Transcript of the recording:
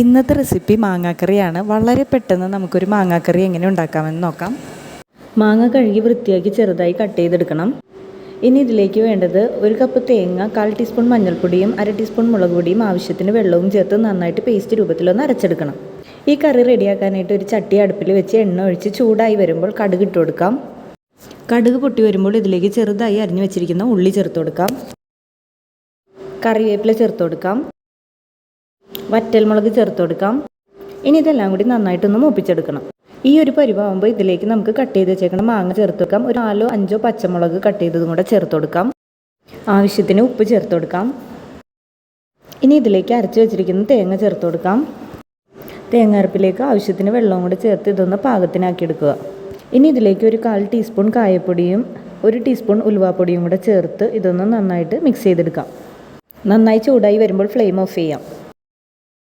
ഇന്നത്തെ റെസിപ്പി മാങ്ങാക്കറിയാണ്. വളരെ പെട്ടെന്ന് നമുക്കൊരു മാങ്ങാക്കറി എങ്ങനെ ഉണ്ടാക്കാമെന്ന് നോക്കാം. മാങ്ങ കഴുകി വൃത്തിയാക്കി ചെറുതായി കട്ട് ചെയ്തെടുക്കണം. ഇനി ഇതിലേക്ക് വേണ്ടത് ഒരു കപ്പ് തേങ്ങ കാൽ ടീസ്പൂൺ മഞ്ഞൾപ്പൊടിയും അര ടീസ്പൂൺ മുളക് പൊടിയും ആവശ്യത്തിന് വെള്ളവും ചേർത്ത് നന്നായിട്ട് പേസ്റ്റ് രൂപത്തിലൊന്ന് അരച്ചെടുക്കണം. ഈ കറി റെഡിയാക്കാനായിട്ട് ഒരു ചട്ടി അടുപ്പിൽ വെച്ച് എണ്ണ ഒഴിച്ച് ചൂടായി വരുമ്പോൾ കടുക് ഇട്ട് കൊടുക്കാം. കടുക് പൊട്ടി വരുമ്പോൾ ഇതിലേക്ക് ചെറുതായി അരിഞ്ഞു വെച്ചിരിക്കുന്ന ഉള്ളി ചേർത്ത് കൊടുക്കാം. കറിവേപ്പില ചേർത്ത് കൊടുക്കാം. വറ്റൽമുളക് ചേർത്ത് കൊടുക്കാം. ഇനി ഇതെല്ലാം കൂടി നന്നായിട്ടൊന്ന് മൂപ്പിച്ചെടുക്കണം. ഈ ഒരു പരിവാകുമ്പോൾ ഇതിലേക്ക് നമുക്ക് കട്ട് ചെയ്ത് വെച്ചേക്കണം മാങ്ങ ചേർത്ത് വെക്കാം ഒരു നാലോ അഞ്ചോ പച്ചമുളക് കട്ട് ചെയ്തതും കൂടെ ചേർത്ത് കൊടുക്കാം. ആവശ്യത്തിന് ഉപ്പ് ചേർത്ത് കൊടുക്കാം. ഇനി ഇതിലേക്ക് അരച്ച് വെച്ചിരിക്കുന്ന തേങ്ങ ചേർത്ത് കൊടുക്കാം. തേങ്ങ അരപ്പിലേക്ക് ആവശ്യത്തിന് വെള്ളവും കൂടെ ചേർത്ത് ഇതൊന്ന് പാകത്തിനാക്കി എടുക്കുക. ഇനി ഇതിലേക്ക് ഒരു കാൽ ടീസ്പൂൺ കായപ്പൊടിയും ഒരു ടീസ്പൂൺ ഉലുവാപ്പൊടിയും കൂടെ ചേർത്ത് ഇതൊന്ന് നന്നായിട്ട് മിക്സ് ചെയ്തെടുക്കാം. നന്നായി ചൂടായി വരുമ്പോൾ ഫ്ലെയിം ഓഫ് ചെയ്യാം.